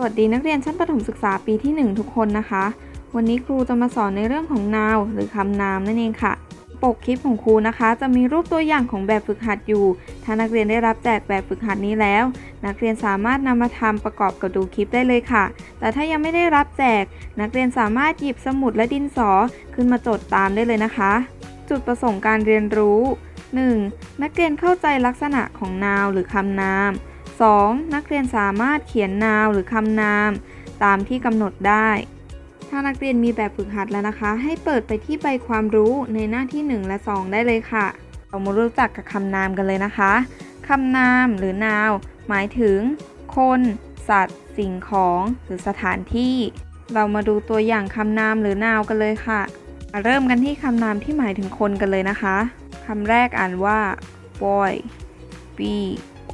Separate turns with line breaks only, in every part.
สวัสดีนักเรียนชั้นประถมศึกษาปีที่ 1 ทุกคนนะคะ วันนี้ครูจะมาสอนในเรื่องของ noun หรือคำนามนั่นเองค่ะ ปกคลิปของครูนะคะ จะมีรูปตัวอย่างของแบบฝึกหัดอยู่ ถ้านักเรียนได้รับแจกแบบฝึกหัดนี้แล้ว นักเรียนสามารถนำมาทำประกอบกับดูคลิปได้เลยค่ะ แต่ถ้ายังไม่ได้รับแจก นักเรียนสามารถหยิบสมุดและดินสอขึ้นมาจดตามได้เลยนะคะ จุดประสงค์การเรียนรู้ 1. นักเรียนเข้าใจลักษณะของ noun หรือคำนาม 2. นักเรียนสามารถเขียนนาวหรือคำนาม ตามที่กำหนดได้ ถ้านักเรียนมีแบบฝึกหัดแล้วนะคะ ให้เปิดไปที่ใบความรู้ในหน้าที่ 1 และ 2 ได้เลยค่ะ เรามารู้จักกับคำนามกันเลยนะคะคำนามหรือนาว หมายถึง คน สัตว์ สิ่งของ หรือสถานที่ เรามาดูตัวอย่างคำนามหรือนาวกันเลยค่ะ เริ่มกันที่คำนามที่หมายถึงคนกันเลยนะคะคำแรกอ่านว่า boy b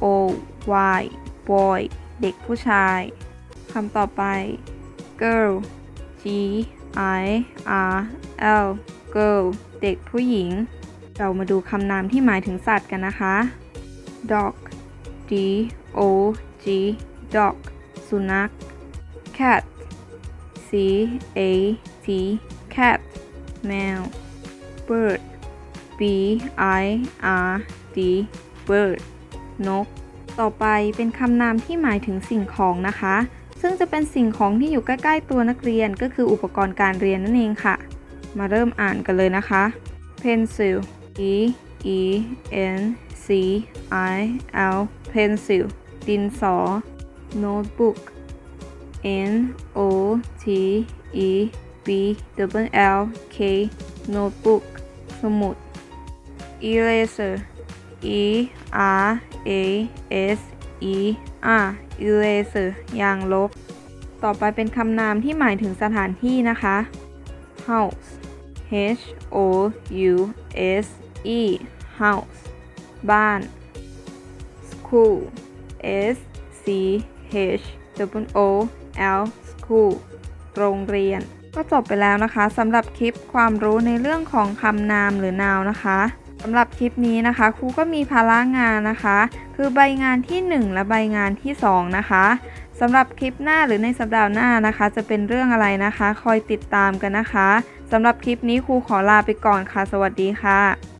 o y boy เด็กผู้ชายคำต่อไป girl g i r l girl เด็กผู้หญิง เรามาดูคำนามที่หมายถึงสัตว์กันนะคะ dog d o g dog สุนัข cat c a t cat แมว bird b i r d bird นก ต่อไปเป็นคำนามที่หมายถึงสิ่งของนะคะ ซึ่งจะเป็นสิ่งของที่อยู่ใกล้ๆตัวนักเรียนก็คืออุปกรณ์การเรียนนั่นเองค่ะ มาเริ่มอ่านกันเลยนะคะ pencil e e n c i l pencil ดินสอ notebook n o t e b w l k notebook สมุด eraser e r a s e r eraser ยางลบ ต่อไปเป็นคำนามที่หมายถึงสถานที่นะคะ house h o u s e house บ้าน school s c h w o l school โรงเรียน ก็จบไปแล้วนะคะสำหรับคลิปความรู้ในเรื่องของคำนามหรือนาวนะคะำหรับคลิปนี้นะคะครูก็มีภาระงานนะคะ คือใบงานที่ 1 และใบงานที่ 2 นะคะสำหรับคลิปหน้าหรือในสัปดาห์หน้านะคะ จะเป็นเรื่องอะไรนะคะ คอยติดตามกันนะคะสำหรับคลิปนี้ครูขอลาไปก่อนค่ะ สวัสดีค่ะ